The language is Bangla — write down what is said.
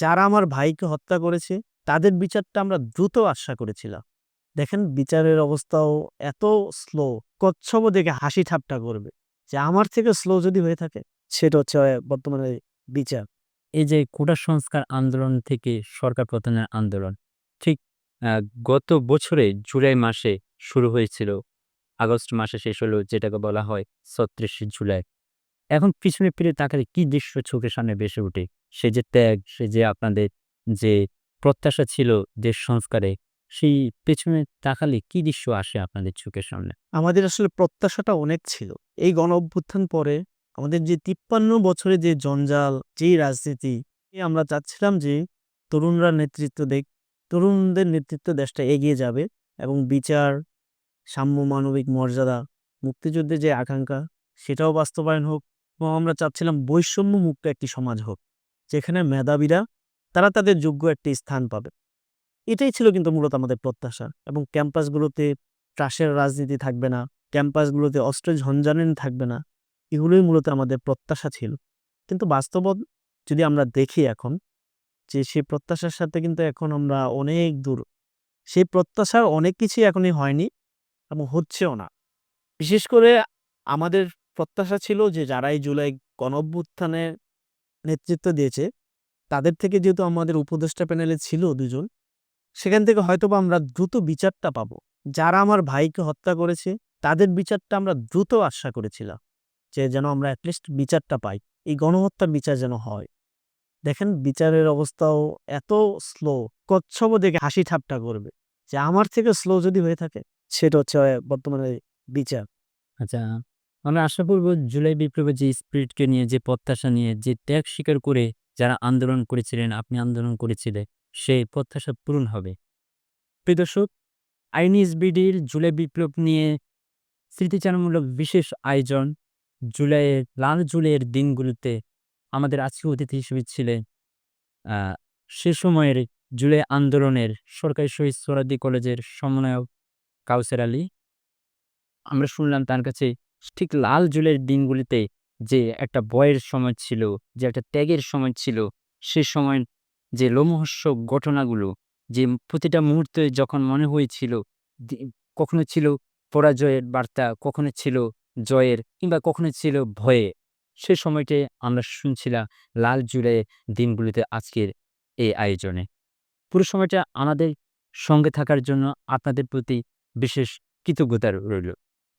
যারা আমার ভাইকে হত্যা করেছে, তাদের বিচারটা আমরা দ্রুত আশা করেছিলাম। দেখেন, বিচারের অবস্থাও এত স্লো, কচ্ছপ দেখে হাসি ঠাপটা করবে। যে আমার থেকে স্লো যদি হয়ে থাকে, সেটা হচ্ছে বর্তমানে বিচার। এই যে কোটা সংস্কার আন্দোলন থেকে সরকার পতনের আন্দোলন, ঠিক গত বছরে জুলাই মাসে শুরু হয়েছিল। আগস্ট মাসে শেষ হলো, যেটাকে বলা হয় ছত্রিশে জুলাই। এখন পিছনে ফিরে তাকালে কি দৃশ্য চোখের সামনে ভেসে ওঠে? সে যে ত্যাগ, সে যে আপনাদের যে প্রত্যাশা ছিল দেশ সংস্কারে, সেই পেছনে তাকালে কি দৃশ্য আসে আপনাদের চোখের সামনে? আমাদের আসলে প্রত্যাশাটা অনেক ছিল। এই গণ অভ্যুত্থান পরে আমাদের যে তিপ্পান্ন বছরে যে জঞ্জাল, যে রাজনীতি আমরা চাচ্ছিলাম যে তরুণরা নেতৃত্ব দেখ তরুণদের নেতৃত্ব দেশটা এগিয়ে যাবে এবং বিচার, সাম্য মানবিক মর্যাদা, মুক্তিযুদ্ধের যে আকাঙ্ক্ষা, সেটাও বাস্তবায়ন হোক এবং আমরা চাচ্ছিলাম বৈষম্য মুক্ত একটি সমাজ হোক। যেখানে মেধাবীরা, তারা তাদের যোগ্য একটি স্থান পাবে। এটাই ছিল কিন্তু মূলত আমাদের প্রত্যাশা এবং ক্যাম্পাসগুলোতে ট্রাসের রাজনীতি থাকবে না, ক্যাম্পাসগুলোতে অস্ত্র ঝঞ্ঝানি থাকবে না, এগুলোই মূলত আমাদের প্রত্যাশা ছিল। কিন্তু বাস্তব যদি আমরা দেখি এখন, যে সেই প্রত্যাশার সাথে কিন্তু এখন আমরা অনেক দূর। সেই প্রত্যাশার অনেক কিছুই এখনই হয়নি এবং হচ্ছেও না। বিশেষ করে আমাদের প্রত্যাশা ছিল যে যারা এই জুলাই গণঅভ্যুত্থানে নেতৃত্ব দিয়েছে। তাদের থেকে যেহেতু আমাদের উপদেষ্টা প্যানেলে ছিল দুজন, সেখান থেকে হয়তোবা আমরা দ্রুত বিচারটা পাবো। যারা আমার ভাইকে হত্যা করেছে, তাদের বিচারটা আমরা দ্রুত আশা করেছিলাম যে যেন আমরা অ্যাটলিস্ট বিচারটা পাই। এই গণহত্যার বিচার যেন হয়। দেখেন, বিচারের অবস্থাও এত স্লো কচ্ছপ দেখে হাসি ঠাট্টা করবে যে আমার থেকে স্লো যদি হয়ে থাকে, সেটা হচ্ছে বর্তমানে বিচার। আচ্ছা আমরা আশা করব জুলাই বিপ্লবের যে স্পিরিটকে নিয়ে, যে প্রত্যাশা নিয়ে, যে ত্যাগ স্বীকার করে যারা আন্দোলন করেছিলেন, আপনি আন্দোলন করেছিলেন, সেই প্রত্যাশা পূরণ হবে। প্রিয় দর্শক আইনিএসবিডির জুলাই বিপ্লব নিয়ে স্মৃতিচারণমূলক বিশেষ আয়োজন জুলাইয়ের, লাল জুলাইয়ের দিনগুলোতে আমাদের আজকে অতিথি হিসেবে ছিলেন সে সময়ের জুলাই আন্দোলনের সরকারি শহীদ সোরাদি কলেজের সমন্বয়ক কাউসের আলী। আমরা শুনলাম তার কাছে ঠিক লাল জুলের দিনগুলিতে যে একটা বয়ের সময় ছিল, যে একটা ত্যাগের সময় ছিল, সে সময় যে লোমহর্ষক ঘটনাগুলো, যে প্রতিটা মুহূর্তে যখন মনে হয়েছিল কখনো ছিল পরাজয়ের বার্তা, কখনো ছিল জয়ের কিংবা কখনো ছিল ভয়ে, সে সময়টে আমরা শুনছিলাম লাল জুলাই দিনগুলিতে আজকের এই আয়োজনে। পুরো সময়টা আমাদের সঙ্গে থাকার জন্য আপনাদের প্রতি বিশেষ কৃতজ্ঞতা রইল।